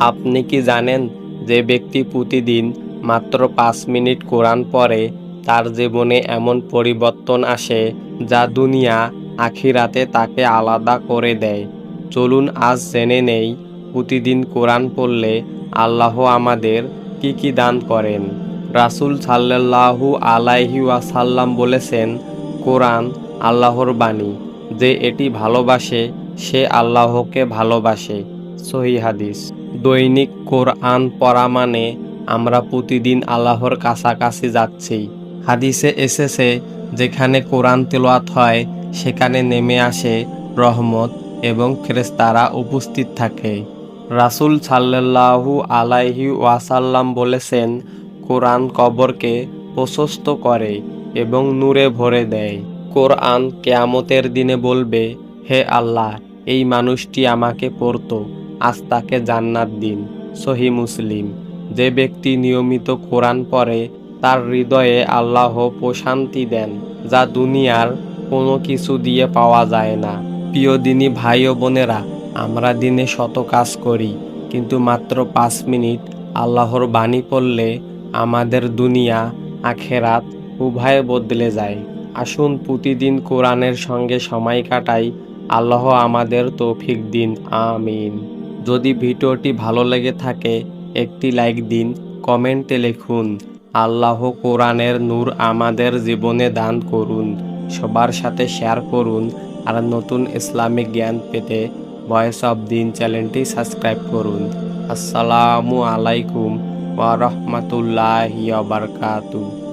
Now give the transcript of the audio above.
আপনি কি জানেন যে ব্যক্তি প্রতিদিন মাত্র পাঁচ মিনিট কোরআন পড়ে, তার জীবনে এমন পরিবর্তন আসে যা দুনিয়া আখিরাতে তাকে আলাদা করে দেয়? চলুন আজ জেনে নেই, প্রতিদিন কোরআন পড়লে আল্লাহ আমাদের কি কি দান করেন? রাসূল সাল্লাল্লাহু আলাইহি ওয়াসাল্লাম বলেছেন, কোরআন আল্লাহর বাণী। যে এটি ভালোবাসে, সে আল্লাহকে ভালোবাসে। সহি হাদিস। দৈনিক কোরআন পড়া মানে আমরা প্রতিদিন আল্লাহর কাছাকাছি যাচ্ছি। হাদিসে এসেছে, যেখানে কোরআন তেলাওয়াত হয়, সেখানে নেমে আসে রহমত এবং ফেরেশতারা উপস্থিত থাকে। রাসূল সাল্লাল্লাহু আলাইহি ওয়াসাল্লাম বলেছেন, কোরআন কবরকে প্রশস্ত করে এবং নূরে ভরে দেয়। কোরআন কেয়ামতের দিনে বলবে, হে আল্লাহ, এই মানুষটি আমাকে পড়তো। আজ তাকে জান্নাত দিন। সহি মুসলিম, যে ব্যক্তি নিয়মিত কোরআন পড়ে, তার হৃদয়ে আল্লাহ প্রশান্তি দেন, যা দুনিয়ার কোনো কিছু দিয়ে পাওয়া যায় না। প্রিয় দিনী ভাই ও বোনেরা, আমরা দিনে শত কাজ করি, কিন্তু মাত্র পাঁচ মিনিট আল্লাহর বাণী পড়লে আমাদের দুনিয়া, আখেরাত উভয়ে বদলে যায়। আসুন প্রতিদিন কোরআনের সঙ্গে সময় কাটাই। আল্লাহ আমাদের তৌফিক দিন। আমিন। যদি ভিডিওটি ভালো লেগে থাকে, একটি লাইক দিন, কমেন্টে লিখুন। আল্লাহ কোরআনের নূর আমাদের জীবনে দান করুন, সবার সাথে শেয়ার করুন, আর নতুন ইসলামিক জ্ঞান পেতে ভয়েস অব দিন চ্যানেলটি সাবস্ক্রাইব করুন। আসসালামু আলাইকুম ওয়া বারাকাতুহু।